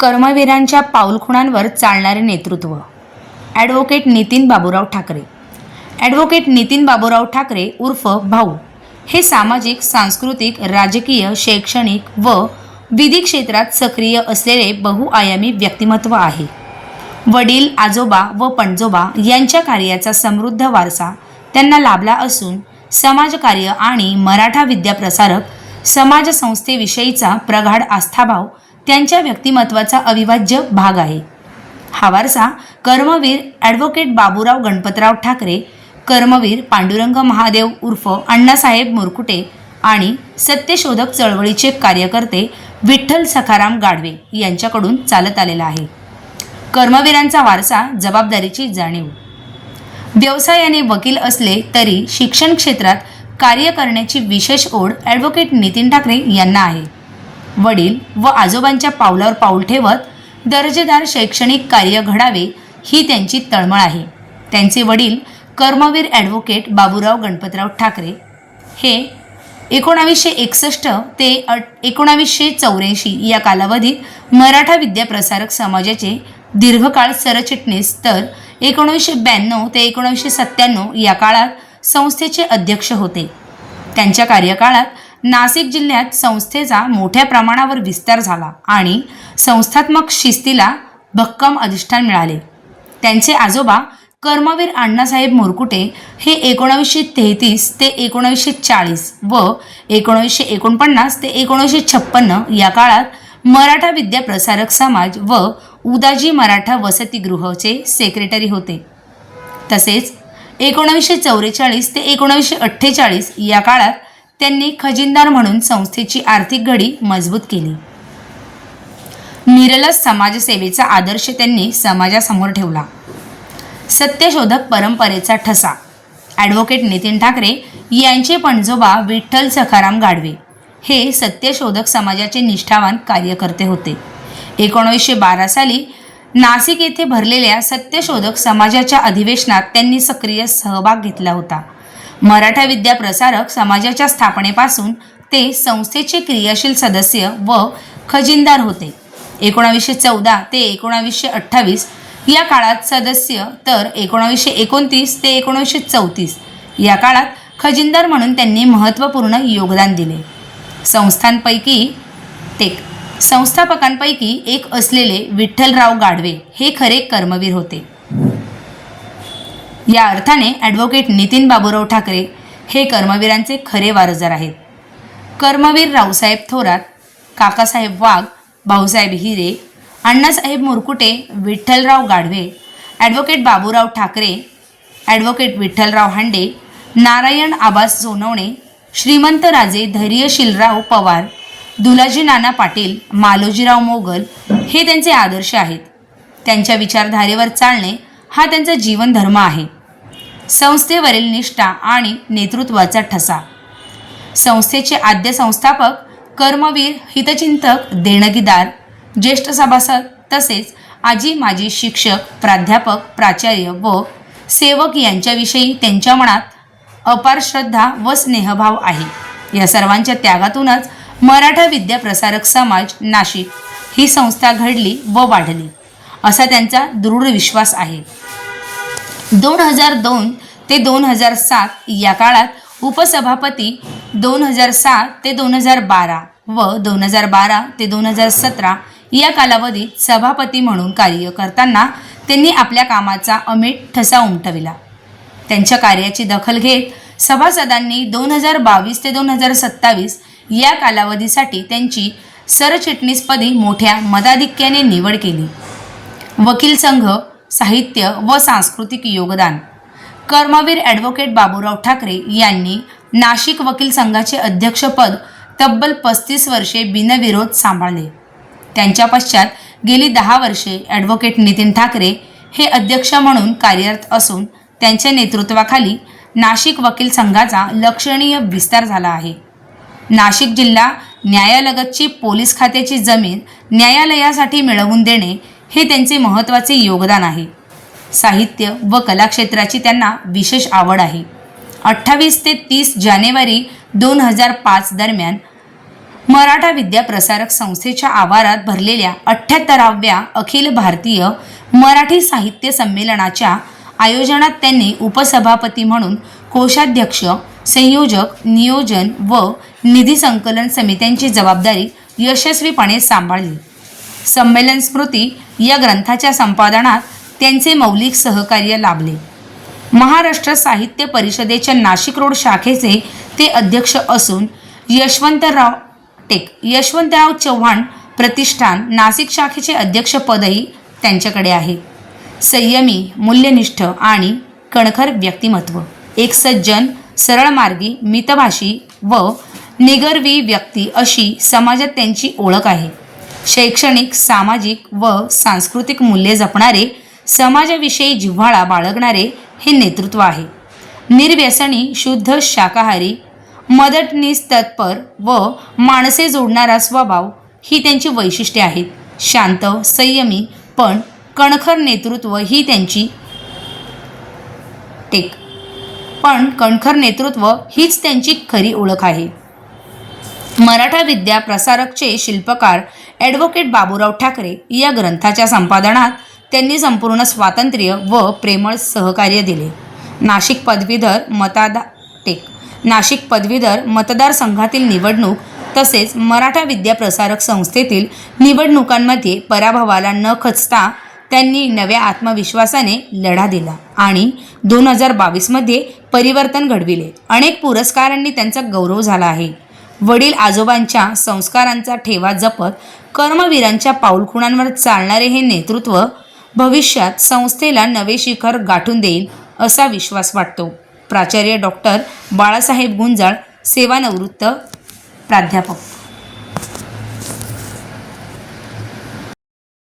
कर्मवीरांच्या पाऊलखुणांवर चालणारे नेतृत्व. ॲडव्होकेट नितीन बाबूराव ठाकरे. ॲडव्होकेट नितीन बाबूराव ठाकरे उर्फ भाऊ. हे सामाजिक सांस्कृतिक राजकीय शैक्षणिक व विधी क्षेत्रात सक्रिय असलेले बहुआयामी व्यक्तिमत्व आहे. वडील आजोबा व पणजोबा यांच्या कार्याचा समृद्ध वारसा त्यांना लाभला असून समाजकार्य आणि मराठा विद्याप्रसारक समाजसंस्थेविषयीचा प्रगाढ आस्थाभाव त्यांच्या व्यक्तिमत्वाचा अविभाज्य भाग आहे. हा वारसा कर्मवीर ॲडव्होकेट बाबूराव गणपतराव ठाकरे कर्मवीर पांडुरंग महादेव उर्फ अण्णासाहेब मुरकुटे आणि सत्यशोधक चळवळीचे कार्यकर्ते विठ्ठल सखाराम गाडवे यांच्याकडून चालत आलेला आहे. कर्मवीरांचा वारसा जबाबदारीची जाणीव. व्यवसायाने वकील असले तरी शिक्षण क्षेत्रात कार्य करण्याची विशेष ओढ ॲडव्होकेट नितीन ठाकरे यांना आहे. वडील व आजोबांच्या पावलावर पाऊल ठेवत दर्जेदार शैक्षणिक कार्य घडावे ही त्यांची तळमळ आहे. त्यांचे वडील कर्मवीर ॲडव्होकेट बाबूराव गणपतराव ठाकरे. हे एकोणावीसशे एकसष्ट ते अट एकोणावीसशे चौऱ्याऐंशी या कालावधीत मराठा विद्याप्रसारक समाजाचे दीर्घकाळ सरचिटणीस तर एकोणीसशे ब्याण्णव ते एकोणीसशे सत्त्याण्णव या काळात संस्थेचे अध्यक्ष होते. त्यांच्या कार्यकाळात नाशिक जिल्ह्यात संस्थेचा मोठ्या प्रमाणावर विस्तार झाला आणि संस्थात्मक शिस्तीला भक्कम अधिष्ठान मिळाले. त्यांचे आजोबा कर्मवीर अण्णासाहेब मुरकुटे हे एकोणावीसशे तेहतीस ते एकोणावीसशे चाळीस व एकोणावीसशे एकोणपन्नास ते एकोणीसशे छप्पन्न या काळात मराठा विद्याप्रसारक समाज व उदाजी मराठा वसतिगृहचे सेक्रेटरी होते. तसेच एकोणावीसशे चौवेचाळीस ते एकोणावीसशे अठ्ठेचाळीस या काळात त्यांनी खजिनदार म्हणून संस्थेची आर्थिक घडी मजबूत केली. निरलस समाजसेवेचा आदर्श त्यांनी समाजासमोर ठेवला. सत्यशोधक परंपरेचा ठसा. ॲडव्होकेट नितीन ठाकरे यांचे पणजोबा विठ्ठल सखाराम गाडवे हे सत्यशोधक समाजाचे निष्ठावान कार्यकर्ते होते. एकोणीसशे बारा साली नाशिक येथे भरलेल्या सत्यशोधक समाजाच्या अधिवेशनात त्यांनी सक्रिय सहभाग घेतला होता. मराठा विद्या प्रसारक समाजाच्या स्थापनेपासून ते संस्थेचे क्रियाशील सदस्य व खजिनदार होते. एकोणावीसशे चौदा ते एकोणावीसशे अठ्ठावीस या काळात सदस्य तर एकोणावीसशे एकोणतीस ते एकोणावीसशे चौतीस या काळात खजिनदार म्हणून त्यांनी महत्त्वपूर्ण योगदान दिले. संस्थांपैकी टेक संस्थापकांपैकी एक असलेले विठ्ठलराव गाडवे हे खरे कर्मवीर होते. या अर्थाने ॲडव्होकेट नितीन बाबूराव ठाकरे हे कर्मवीरांचे खरे वारसदार आहेत. कर्मवीर रावसाहेब थोरात काकासाहेब वाघ भाऊसाहेब हिरे अण्णासाहेब मुरकुटे विठ्ठलराव गाढवे ॲडव्होकेट बाबूराव ठाकरे ॲडव्होकेट विठ्ठलराव हांडे नारायण आबास सोनवणे श्रीमंत राजे धैर्यशीलराव पवार दुलाजी नाना पाटील मालोजीराव मोगल हे त्यांचे आदर्श आहेत. त्यांच्या विचारधारेवर चालणे हा त्यांचा जीवनधर्म आहे. संस्थेवरील निष्ठा आणि नेतृत्वाचा ठसा. संस्थेचे आद्य संस्थापक कर्मवीर हितचिंतक देणगीदार ज्येष्ठ सभासद तसेच आजी माजी शिक्षक प्राध्यापक प्राचार्य व सेवक यांच्याविषयी त्यांच्या मनात अपार श्रद्धा व स्नेहभाव आहे. या सर्वांच्या त्यागातूनच मराठा विद्याप्रसारक समाज नाशिक ही संस्था घडली व वाढली असा त्यांचा दृढ विश्वास आहे. दोन हजार दोन ते दोन हजार सात या काळात उपसभापती दोन हजार सात ते दोन हजार बारा व दोन हजार बारा ते दोन हजार सतरा या कालावधीत सभापती म्हणून कार्य करताना त्यांनी आपल्या कामाचा अमीट ठसा उमटविला. त्यांच्या कार्याची दखल घेत सभासदांनी दोन हजार बावीस ते दोन हजार सत्तावीस या कालावधीसाठी त्यांची सरचिटणीसपदी मोठ्या मताधिक्याने निवड केली. वकील संघ साहित्य व सांस्कृतिक योगदान. कर्मवीर ॲडव्होकेट बाबूराव ठाकरे यांनी नाशिक वकील संघाचे अध्यक्षपद तब्बल पस्तीस वर्षे बिनविरोध सांभाळले. त्यांच्या पश्चात गेली दहा वर्षे ॲडव्होकेट नितीन ठाकरे हे अध्यक्ष म्हणून कार्यरत असून त्यांच्या नेतृत्वाखाली नाशिक वकील संघाचा लक्षणीय विस्तार झाला आहे. नाशिक जिल्हा न्यायालगतची पोलीस खात्याची जमीन न्यायालयासाठी मिळवून देणे हे त्यांचे महत्त्वाचे योगदान आहे. साहित्य व कलाक्षेत्राची त्यांना विशेष आवड आहे. अठ्ठावीस ते तीस जानेवारी दोन हजार पाच दरम्यान मराठा विद्या प्रसारक संस्थेच्या आवारात भरलेल्या अठ्ठ्याहत्तराव्या अखिल भारतीय मराठी साहित्य संमेलनाच्या आयोजनात त्यांनी उपसभापती म्हणून कोषाध्यक्ष संयोजक नियोजन व निधी संकलन समित्यांची जबाबदारी यशस्वीपणे सांभाळली. संमेलन स्मृती या ग्रंथाच्या संपादनात त्यांचे मौलिक सहकार्य लाभले. महाराष्ट्र साहित्य परिषदेच्या नाशिक रोड शाखेचे ते अध्यक्ष असून यशवंतराव टेक यशवंतराव चव्हाण प्रतिष्ठान नाशिक शाखेचे अध्यक्षपदही त्यांच्याकडे आहे. संयमी मूल्यनिष्ठ आणि कणखर व्यक्तिमत्व. एक सज्जन सरळमार्गी मितभाषी व निगर्वी व्यक्ती अशी समाजात त्यांची ओळख आहे. शैक्षणिक सामाजिक व सांस्कृतिक मूल्ये जपणारे समाजाविषयी जिव्हाळा बाळगणारे हे नेतृत्व आहे. निर्व्यसनी शुद्ध शाकाहारी मदतनीस तत्पर व माणसे जोडणारा स्वभाव ही त्यांची वैशिष्ट्ये आहेत. शांत संयमी पण कणखर नेतृत्व ही त्यांची टेक. पण कणखर नेतृत्व हीच त्यांची खरी ओळख आहे. मराठा विद्या प्रसारकचे शिल्पकार ॲडव्होकेट बाबूराव ठाकरे या ग्रंथाच्या संपादनात त्यांनी संपूर्ण स्वातंत्र्य व प्रेमळ सहकार्य दिले. नाशिक पदवीधर मतादा टेक नाशिक पदवीधर मतदारसंघातील निवडणूक तसेच मराठा विद्याप्रसारक संस्थेतील निवडणुकांमध्ये पराभवाला न खचता त्यांनी नव्या आत्मविश्वासाने लढा दिला आणि दोन हजार बावीसमध्ये परिवर्तन घडविले. अनेक पुरस्कारांनी त्यांचा गौरव झाला आहे. वडील आजोबांच्या संस्कारांचा ठेवा जपत कर्मवीरांच्या पाऊलखुणांवर चालणारे हे नेतृत्व भविष्यात संस्थेला नवे शिखर गाठून देईल असा विश्वास वाटतो. प्राचार्य डॉक्टर बाळासाहेब गुंजाळ सेवानिवृत्त प्राध्यापक.